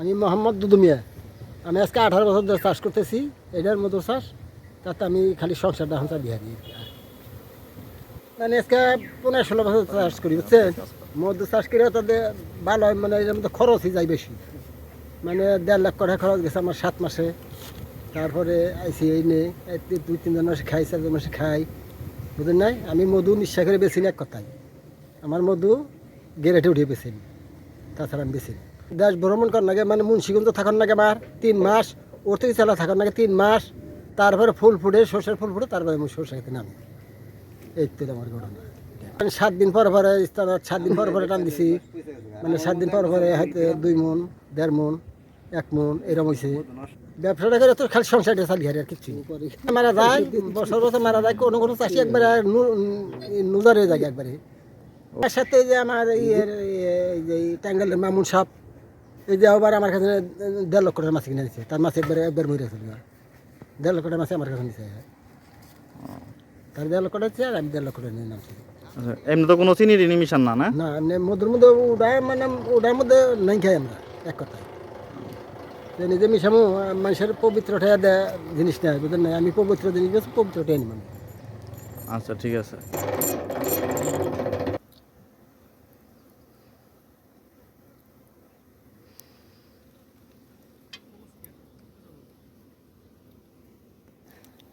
আমি মোহাম্মদ দুদুমিয়া। আমি আজকে আঠারো বছর ধরে চাষ করতেছি, এটার মতো চাষ, তাতে আমি খালি সংসারটা এখন চালিয়ে দিই। মানে আজকে পনেরো ষোলো বছর চাষ করি, বুঝছেন? মধু চাষ করে তাদের ভালো হয় মানে এর মধ্যে খরচই যায় বেশি। মানে দেড় লাখ টাকা খরচ গেছে আমার সাত মাসে। তারপরে আইসি এই নে এই দুই তিনজন মাসে খাই, চারজন মাসে খাই, বুঝলেন নাই? আমি মধু নিঃশ্বাস করে বেছি না এক কথায়। আমার মধু গেরেটে উঠে বেছি তাছাড়া আমি বেশি দেশ ভ্রমণ করার নাগে মানে মুন্সিগঞ্জ থাকার নাগে আমার তিন মাস ওর থেকে চালা থাকার নাগে তিন মাস তারপরে ফুল ফুটে সর্ষের ফুল ফুটে তারপরে আমি সর্ষে খেতে নামি এই তো আমার ঘটনা আমি সাত দিন পর পরে সাত দিন পর পরে টান দিছি মানে সাত দিন পর পরে হয়তো দুই মন দেড় মন এক মন এরকম হয়েছে ব্যবসাটা করে তো খালি সংসারটা চালি আর কিছু মারা যায় বছর বছর মারা যায় কোনো কোনো চাষি একবারে নুজার যায় একবারে সাথে যে আমার ইয়ের এই যে টাঙ্গালের মামুন সাপ এই যে আবার আমার কাছে দেড় লক্ষ টাকার মাছ কিনে দিচ্ছে তার মাছ একবারে একবার মরে গেছে দেড় লক্ষ টাকার মাছ আমার কাছে নিচ্ছে তার দেড় লক্ষ টাকা আর আমি দেড় লক্ষ টাকা নিয়ে নামছি আচ্ছা এমনি তো কোনো চিনি টিনি মিশান না না? না এমনি মধুর মধ্যে উড়ায় মানে উড়ার মধ্যে নাই খাই আমরা এক কথায়। যে নিজে মিশামো মানুষের পবিত্র ঠাইয়া দেয় জিনিস নেই বুঝলেন না আমি পবিত্র জিনিস পবিত্র ঠাই নিব আচ্ছা ঠিক আছে।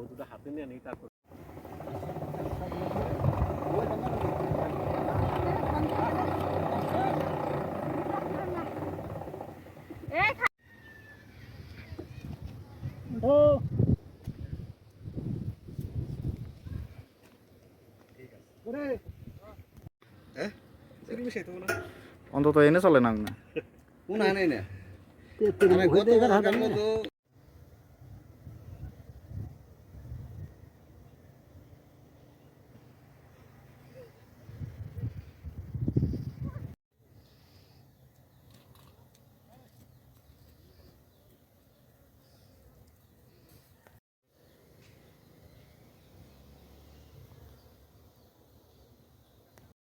মধুটা হাতে নিয়ে নেই তারপর অন্তত এনে চলে না। না কোন আনে না? তেত্রিশ আমি